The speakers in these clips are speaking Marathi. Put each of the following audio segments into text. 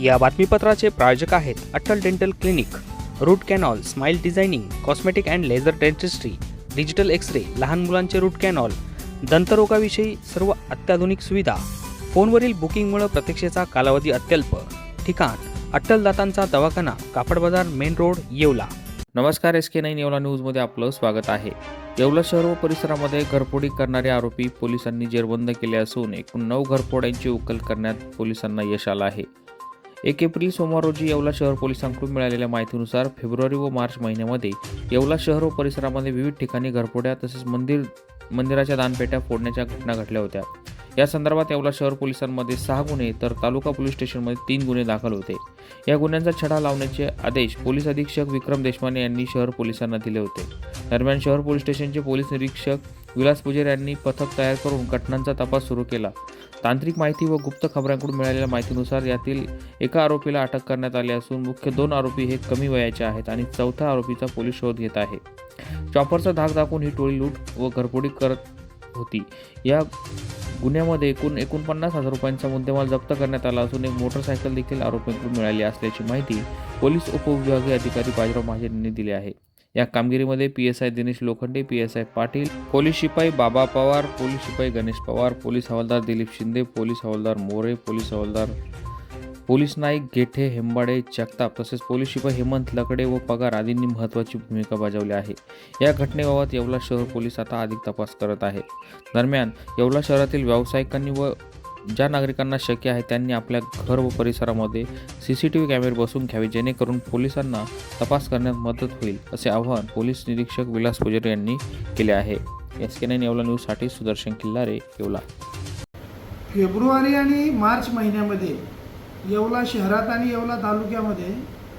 या बातमीपत्राचे प्रायोजक आहेत Atal dental clinic root canal smile designing cosmetic and laser dentistry digital X ray लहान मुलांचे रूट कॅनॉल दंतरोगाविषयी सर्व अत्याधुनिक सुविधा फोनवरील बुकिंगमुळे प्रतीक्षेचा कालावधी अत्यल्प. ठिकाण अट्टल दातांचा दवाखाना कापड बाजार मेन रोड येवला. नमस्कार एस के नाईन येवला न्यूजमध्ये आपलं स्वागत आहे. येवला शहर व परिसरामध्ये घरफोडी करणारे आरोपी पोलिसांनी जेरबंद केले असून एकूण नऊ घरफोड्यांची उकल करण्यात पोलिसांना यश आलं आहे. एक एप्रिल सोमवार रोजी येवला शहर पोलिसांकडून मिळालेल्या माहितीनुसार फेब्रुवारी व मार्च महिन्यामध्ये येवला शहर व परिसरामध्ये विविध ठिकाणी घरफोड्या तसेच मंदिर मंदिराच्या दानपेट्या फोडण्याच्या घटना घडल्या होत्या. या संदर्भात येवला शहर पोलिसांमध्ये सहा गुन्हे तर तालुका पोलीस स्टेशनमध्ये तीन गुन्हे दाखल होते. या गुन्ह्यांचा छडा लावण्याचे आदेश पोलीस अधीक्षक विक्रम देशमाने यांनी शहर पोलिसांना दिले होते. दरम्यान शहर पोलीस स्टेशनचे पोलीस निरीक्षक विलास पुजेर यांनी पथक तयार करून घटनांचा तपास सुरू केला. तांत्रिक माहिती व गुप्त खबरांकडून मिळालेल्या माहितीनुसार यातील एका आरोपीला अटक करण्यात आली असून मुख्य दोन आरोपी हे कमी वयाचे आहेत आणि चौथ्या आरोपीचा पोलीस शोध घेत आहे. चॉपरचा धाक दाखवून ही टोळी लूट व घरफोडी करत होती. या गुन्ह्यामध्ये एकूण एकोणपन्नास हजार रुपयांचा मुद्देमाल जप्त करण्यात आला असून एक मोटरसायकल देखील आरोपींकडून मिळाली असल्याची माहिती पोलीस उपविभागीय अधिकारी बाजीराव महाजन यांनी दिली आहे. या कामगिरीमध्ये P S I Dinesh Lokhande P S I Patil police शिपाई बाबा पवार पोलीस शिपाई गणेश पवार पोलीस हवालदार दिलीप शिंदे पोलीस हवालदार मोरे पोलीस हवालदार पोलीस नाईक गेठे हेंबाडे जगताप तसेच पोलीस शिपाई हेमंत लकडे व पगार आदींनी महत्त्वाची भूमिका बजावली आहे. या घटनेबाबत येवला शहर पोलीस आता अधिक तपास करत आहे. दरम्यान येवला शहरातील व्यावसायिकांनी व ज्या नागरिकांना शक्य आहे त्यांनी आपल्या घर व परिसरामध्ये सी सी टी व्ही कॅमेरे बसवून घ्यावे जेणेकरून पोलिसांना तपास करण्यात मदत होईल असे आवाहन पोलीस निरीक्षक विलास पुजारी यांनी केले आहे. एस के नाईन येवला न्यूजसाठी सुदर्शन किल्लारे येवला. फेब्रुवारी आणि मार्च महिन्यामध्ये येवला शहरात आणि येवला तालुक्यामध्ये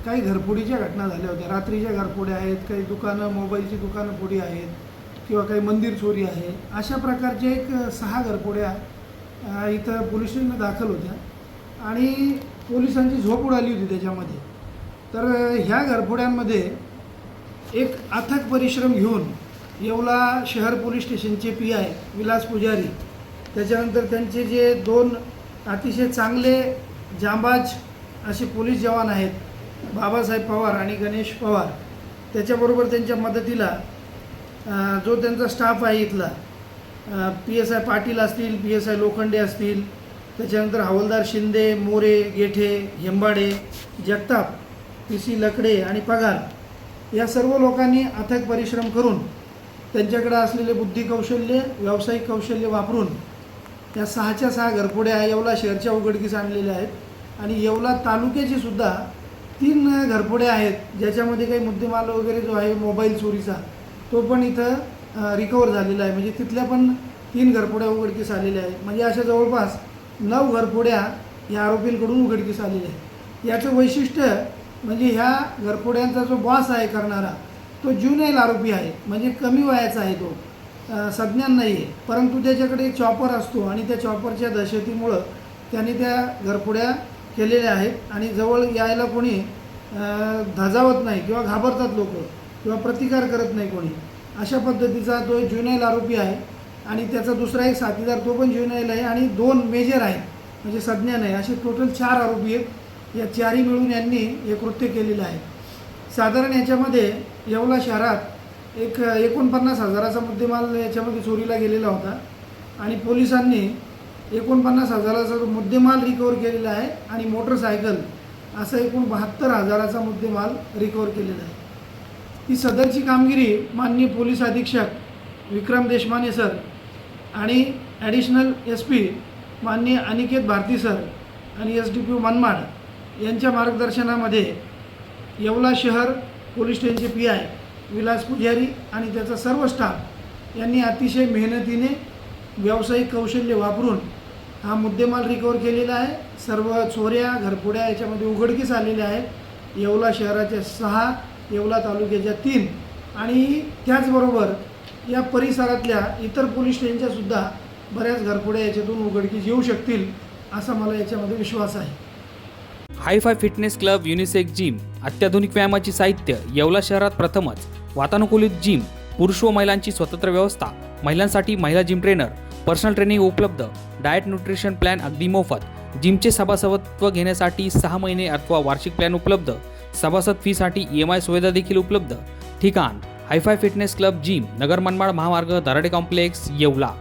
काही घरफोडीच्या घटना झाल्या होत्या. रात्रीच्या घरफोड्या आहेत काही दुकानं मोबाईलची दुकानं फोडी आहेत किंवा काही मंदिर चोरी आहे अशा प्रकारच्या एक सहा घरफोड्या इथं पोलीस स्टेशनला दाखल होत्या. आणि पोलिसांची झोप उडाली होती त्याच्यामध्ये. तर ह्या घरफोड्यांमध्ये एक अथक परिश्रम घेऊन येवला शहर पोलीस स्टेशनचे पी आय विलास पुजारी. त्याच्यानंतर त्यांचे जे दोन अतिशय चांगले जांबाज असे पोलीस जवान आहेत बाबासाहेब पवार आणि गणेश पवार त्याच्याबरोबर त्यांच्या मदतीला जो त्यांचा स्टाफ आहे इथला पी एस आय पाटील असतील पी एस आय लोखंडे असतील त्याच्यानंतर हवालदार शिंदे मोरे गेठे हेंबाडे जगताप पी सी लकडे आणि पगार या सर्व लोकांनी अथक परिश्रम करून त्यांच्याकडे असलेले बुद्धी कौशल्य व्यावसायिक कौशल्य वापरून या सहाच्या सहा घरफोड्या येवला शहरच्या उघडकीस आणलेल्या आहेत. आणि येवला तालुक्याची सुद्धा तीन घरफोड्या आहेत ज्याच्यामध्ये काही मुद्देमाल वगैरे जो आहे मोबाईल चोरीचा तो पण इथं रिकवर झालेला आहे. म्हणजे तिथल्या पण तीन घरफोड्या उघडकीस आलेल्या आहेत. म्हणजे अशा जवळपास नऊ घरफोड्या या आरोपींकडून उघडकीस आलेल्या आहेत. याचं वैशिष्ट्य म्हणजे ह्या घरफोड्यांचा जो बॉस आहे करणारा तो ज्युनेल आरोपी आहे. म्हणजे कमी वयाचा आहे तो. सज्ञान नाही आहे. परंतु त्याच्याकडे एक चॉपर असतो आणि त्या चॉपरच्या दहशतीमुळं त्याने त्या घरफोड्या केलेल्या आहेत. आणि जवळ यायला कोणी धजावत नाही किंवा घाबरतात लोक किंवा प्रतिकार करत नाही कोणी. अशा पद्धतीचा तो एक ज्युनाईल आरोपी आहे. आणि त्याचा दुसरा एक साथीदार तो पण ज्युनाईल आहे आणि दोन मेजर आहेत. म्हणजे संज्ञान आहे. असे टोटल चार आरोपी आहेत. या चारही मिळून यांनी हे कृत्य केलेलं आहे. साधारण याच्यामध्ये येवला शहरात एक एकोणपन्नास हजाराचा मुद्देमाल याच्यामध्ये चोरीला गेलेला होता. आणि पोलिसांनी एकोणपन्नास हजाराचा जो मुद्देमाल रिकवर केलेला आहे. आणि मोटरसायकल असा एकूण बहात्तर हजाराचा मुद्देमाल रिकवर केलेला आहे. ही सदरची कामगिरी माननीय पोलीस अधीक्षक विक्रम देशमाने सर आणि ॲडिशनल एस पी माननीय अनिकेत भारती सर आणि एस डी पी मनमाड यांच्या मार्गदर्शनामध्ये येवला शहर पोलीस स्टेशनचे पी आय विलास पुजारी आणि त्याचा सर्व स्टाफ यांनी अतिशय मेहनतीने व्यावसायिक कौशल्य वापरून हा मुद्देमाल रिकवर केलेला आहे. सर्व चोऱ्या घरपुड्या याच्यामध्ये उघडकीस आलेल्या आहेत. येवला शहराच्या सहा येवला तालुक्याच्या तीन. आणि त्याचबरोबर या परिसरातल्या इतर पोलीस स्टेशनच्या सुद्धा बऱ्याच घरपुड्या याच्यातून उघडकीस येऊ शकतील असा मला याच्यामध्ये विश्वास आहे. Hi fi fitness club unisex gym अत्याधुनिक व्यायामाची साहित्य येवला शहरात प्रथमच वातानुकूलित जिम पुरुष व महिलांची स्वतंत्र व्यवस्था महिलांसाठी महिला जिम ट्रेनर पर्सनल ट्रेनिंग उपलब्ध डाएट न्यूट्रिशन प्लॅन अगदी मोफत जिमचे सभासदत्व घेण्यासाठी सहा महिने अथवा वार्षिक प्लॅन उपलब्ध सभासद फीसाठी ई एम आय सुविधा देखील उपलब्ध. ठिकाण hi fi fitness club gym Nagar Manmad महामार्ग दराडे कॉम्प्लेक्स येवला.